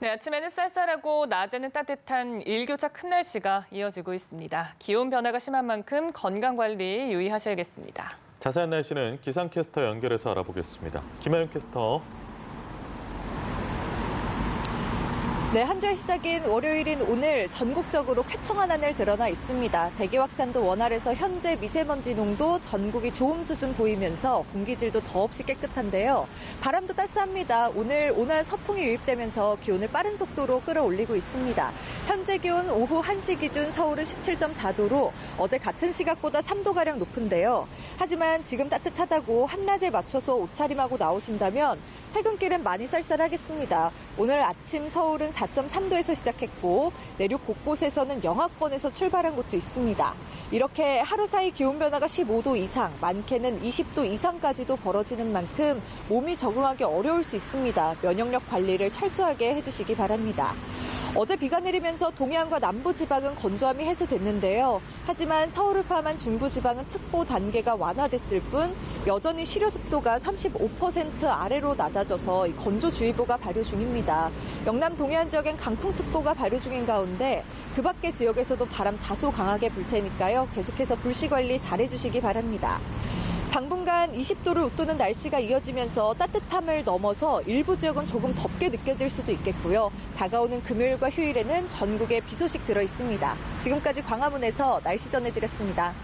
네, 아침에는 쌀쌀하고 낮에는 따뜻한 일교차 큰 날씨가 이어지고 있습니다. 기온 변화가 심한 만큼 건강 관리 유의하셔야겠습니다. 자세한 날씨는 기상캐스터 연결해서 알아보겠습니다. 김하윤 캐스터. 네, 한 주의 시작인 월요일인 오늘 전국적으로 쾌청한 하늘 드러나 있습니다. 대기 확산도 원활해서 현재 미세먼지 농도 전국이 좋음 수준 보이면서 공기질도 더없이 깨끗한데요. 바람도 따스합니다. 오늘 온화한 서풍이 유입되면서 기온을 빠른 속도로 끌어올리고 있습니다. 현재 기온 오후 1시 기준 서울은 17.4도로 어제 같은 시각보다 3도가량 높은데요. 하지만 지금 따뜻하다고 한낮에 맞춰서 옷차림하고 나오신다면 퇴근길은 많이 쌀쌀하겠습니다. 오늘 아침 서울은 4.3도에서 시작했고 내륙 곳곳에서는 영하권에서 출발한 곳도 있습니다. 이렇게 하루 사이 기온 변화가 15도 이상, 많게는 20도 이상까지도 벌어지는 만큼 몸이 적응하기 어려울 수 있습니다. 면역력 관리를 철저하게 해주시기 바랍니다. 어제 비가 내리면서 동해안과 남부 지방은 건조함이 해소됐는데요. 하지만 서울을 포함한 중부 지방은 특보 단계가 완화됐을 뿐 여전히 실효 습도가 35% 아래로 낮아져서 건조주의보가 발효 중입니다. 영남 동해안 지역엔 강풍특보가 발효 중인 가운데 그 밖의 지역에서도 바람 다소 강하게 불 테니까요. 계속해서 불씨 관리 잘해주시기 바랍니다. 당분간 20도를 웃도는 날씨가 이어지면서 따뜻함을 넘어서 일부 지역은 조금 덥게 느껴질 수도 있겠고요. 다가오는 금요일과 휴일에는 전국에 비 소식 들어 있습니다. 지금까지 광화문에서 날씨 전해드렸습니다.